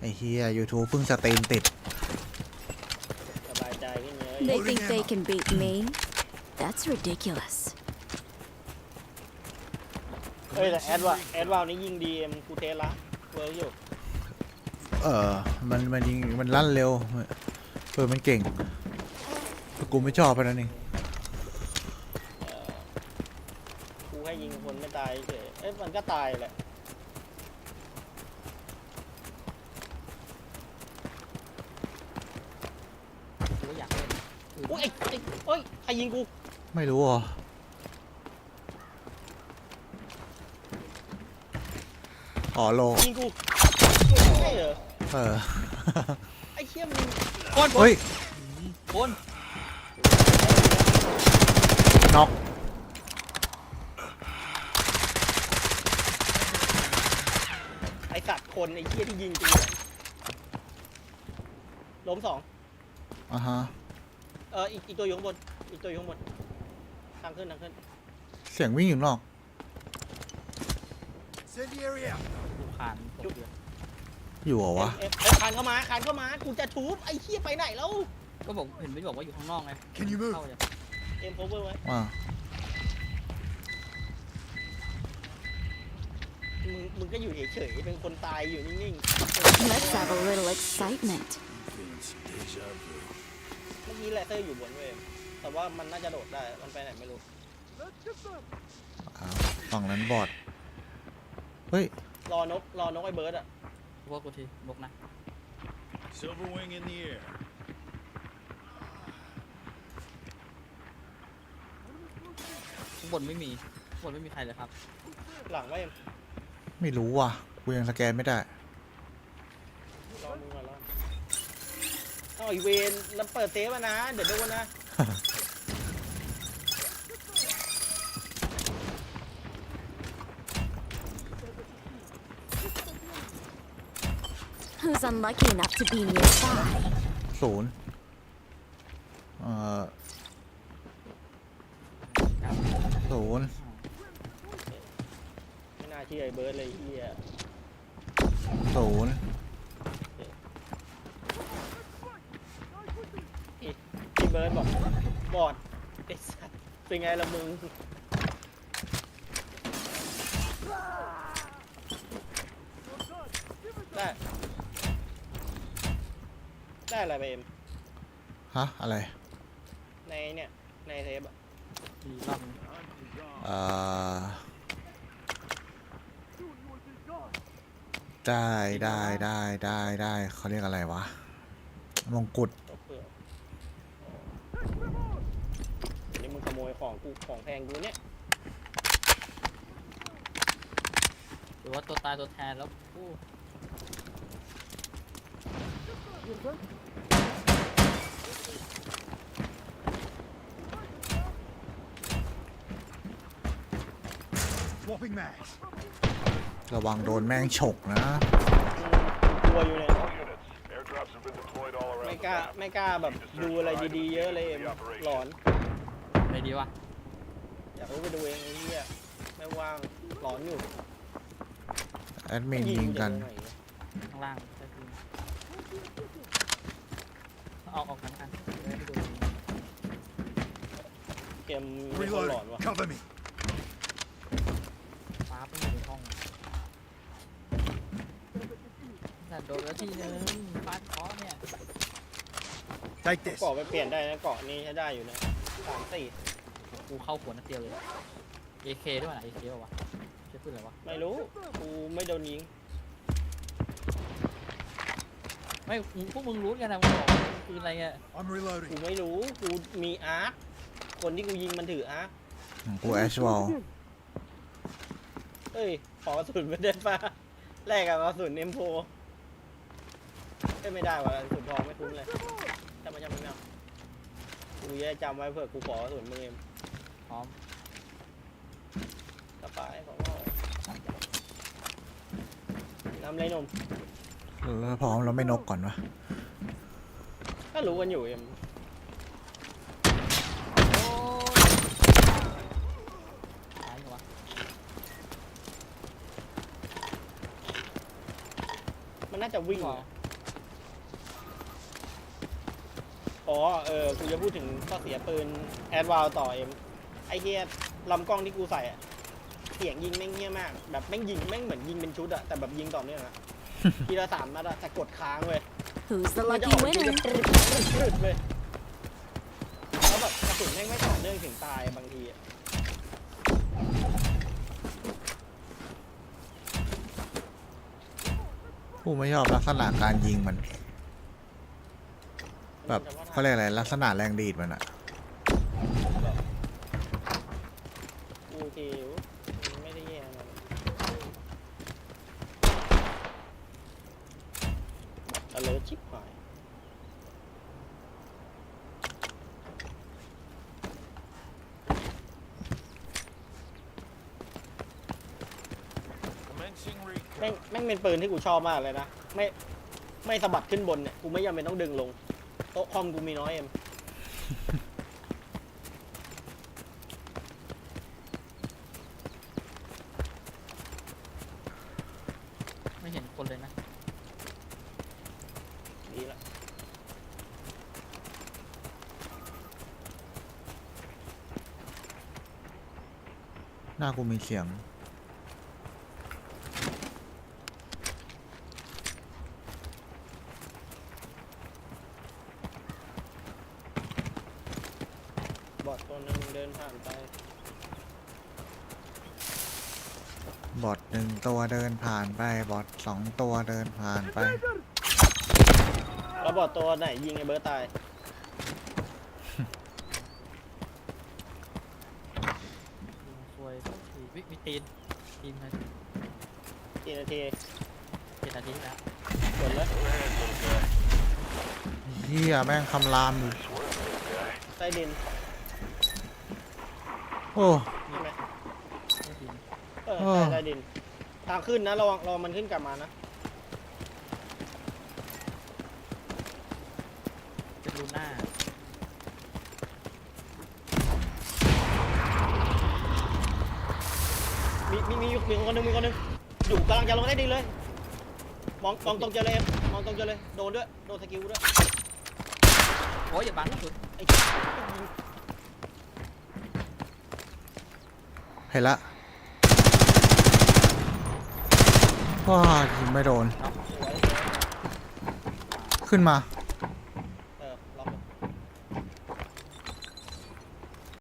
ไอ้เฮีย YouTube เพิ่งสตรีมติด สบายใจขึ้นเยอะ They think they can beat me? That's ridiculous. เอ้ยแต่แอดว่าแอดวาวนี่ยิงดีเอ็มกูเทสละเวิร์กอยู่เออ มันมันยิงมันลั่นเร็วเออมันเก่งแต่กูไม่ชอบเพราะนั้นเองเอ่อกูให้ยิงคนไม่ตายเฉยเอ้ยมันก็ตายแหละ กูก็อยากเล่น โอ้ย ไอ้ไอ้เอ้ยใครยิงกูไม่รู้เหรออ๋อโลยิงกูใช่เหรอเออ ไอ้เชี่ยมึงคนคนเฮ้ยคนน็อกไอ้สัตว์คนไอ้เชี่ยที่ยิงกูเนี่ยล้มสองอะฮะ เอออีกอีกตัวอยู่ข้างบน อีกตัวอยู่ข้างบนทางขึ้นทางขึ้นเสียงวิ่งอยู่นอกกูขานตกเรืออยู่เหรอวะ เอ็มเอ็มเอ้ยคานเข้ามาคานเข้ามากูจะทูบไอ้เชี่ยไปไหนแล้วก็บอกเห็นไม่บอกว่าอยู่ข้างนอกไง Can you move? เข้าเลยเอ็มโคเวอร์ไว้ว่า มึงมึงก็อยู่เฉยๆเป็นคนตายอยู่นิ่ง Let's have a little excitement. ๆเมื่อกี้แลเตอร์อยู่บนเว้ยแต่ว่ามันน่าจะโดดได้ มันไปไหนไม่รู้ อ้าวฝั่งนั้นบอด เฮ้ย รอนก รอนกไอ้เบิร์ดอะพวกกูทีนกนะ Silver wing in the air. ข้างบนไม่มีข้างบนไม่มีใครเลยครับหลังไว้เอ็มไม่รู้ว่ะ กูยังสแกนไม่ได้ รอมึงก่อนร อเอาอีเวนแล้วเปิดเซฟอะนะ เดี๋ยวโดนนะ Who's unlucky enough to be nearby? ศูนย์เอ่อศูนย์ไม่น่าเชื่อไอ้เบิร์ดเลยไอ้เฮียศูนย์ พี่เบิร์ดบอกบอดไอ้สัสเป็นไงละมึงได้ได้อะไรไปเอ็มฮะ อะไร ในเนี่ยในเทปอะมีรอบนึงเอ่อได้ได้ได้ได้ได้เขาเรียกอะไรวะ มงกุฎ ตบเปลือกเดี๋ยวนี้มึงข โมยของกูของแพงกูเนี่ยหรือว่าตัวตายตัวแทนแล้วกู Swapping mags. ระวังโดนแม่งฉกนะ กลัวอยู่เนี่ย All units, airdrops have been deployed all ไม่ around กล้า the map. ไม่กล้าแบบดูอะไรดีๆเยอะเลยเอ็มหลอน อะไรดีวะ อยากรู้ไปดูเองไอ้เหี้ยไม่ว่างหลอนอยู่แอดมินยิงกันจะดูไหข้างล่างใช่คือเอาออกกันกันจะได้ไม่โดนยิงเกมมีคนหลอน Reloading. วะ Cover me. ฟ้าเพิ่งอยู่ในห้องแต่โดนแล้วทีนึงฟาดเคอเนี่ย Take this. เกาะไปเปลี่ยนได้นะเกาะนี้ใช้ได้อยู่นะสามสี่ กูเข้าหัวนัดเดียวเลย AK ด้วยนะ AK ป่าวะใช่ปืนอะไรวะ ไม่รู้ กูไม่โดนยิง ไม่พวกมึงรู้กันนะมึงบอกว่ามันปืนอะไรอะ I'm กู reloading. ไม่รู้ กูมีอาร์ค คนที่กูยิงมันถืออาร์คกูแอชวอลเอ้ย ขอกระสุนไม่ได้ป่ะแลกกับกระสุนเอ็มโฟไม่ได้ว่ะกระสุนทองไม่คุ้มเลยจำไม่จำไม่เอา กูจะจำไว้เผื่อกูขอกระสุนมึงเอ็มพร้อมกระป๋ายของเรานำเลยหนุ่มแล้วพร้อมเราไม่นกก่อนวะก็รู้กันอยู่เอ็มโอ้ตายเหรอวะมันมันน่าจะวิ่งนะ อ๋อ เออกูจะพูดถึงข้อเสียปืนแอดวาลต่อเอ็มไอเฮียลำกล้องที่กูใส่อะเสียงยิงแม่งเงี้ยมาก แบบแม่งยิงแม่งเหมือนยิงเป็นชุดอะแต่แบบยิงต่อเนื่องอะ ทีละสามนัดอะแต่กดค้างเว้ย Who's the มันจะ lucky ออกที winner? ละปรึดปรึดปรึดเลยแล้วแบบกระสุนแม่งไม่ต่อเนื่องถึงตายบางทีอะกูไม่ชอบลักษณะการยิงมัน แบบเขาเรียกอะไรลักษณะแรงดีดมันอะโอเคอยู่ไม่ได้แย่นะอชิบหายแม่งแม่งเป็นปืนที่กูชอบมากเลยนะ ไม่ ไม่สะบัดขึ้นบนเนี่ย กูไม่จำเป็นต้องดึงลง โต๊ะคอมกูมีน้อยเอ็มไม่เห็นคนเลยนะ ดีละหน้ากูมีเสียง บอดตัวหนึงเดินผ่านไปบอทหนึ่งตัวเดินผ่านไป บอทสองตัวเดินผ่านไป แล้วบอดตัวไหนยิงไอ้เบิร์ตตายยิงซวยสักทีวิมีตีนตีนมากี่นาทีเจ็ดนาทีแล้วกดเลย Overhead, little guy. เฮียแม่งคำรามอยู่ Swerve, little guy. ใต้ดิน โอ้ ใช่ไหมไม่ตีนเออเออใต้ใต้ดินทางขึ้นนะระวังระวังมันขึ้นกลับมานะเป็นลูน่ามีมีมีมีคนหนึงมีคนหนึงอยู่กำลังจะลงได้ดีเลย มองมองตรงเจอเลยเอ็มมองตรงเจอเลยโดนด้วยโดนสกิลด้วยโอ้ยอย่าบังกระสุนไอ้ เห็นละว้ายิงไม่โดน ขึ้นมา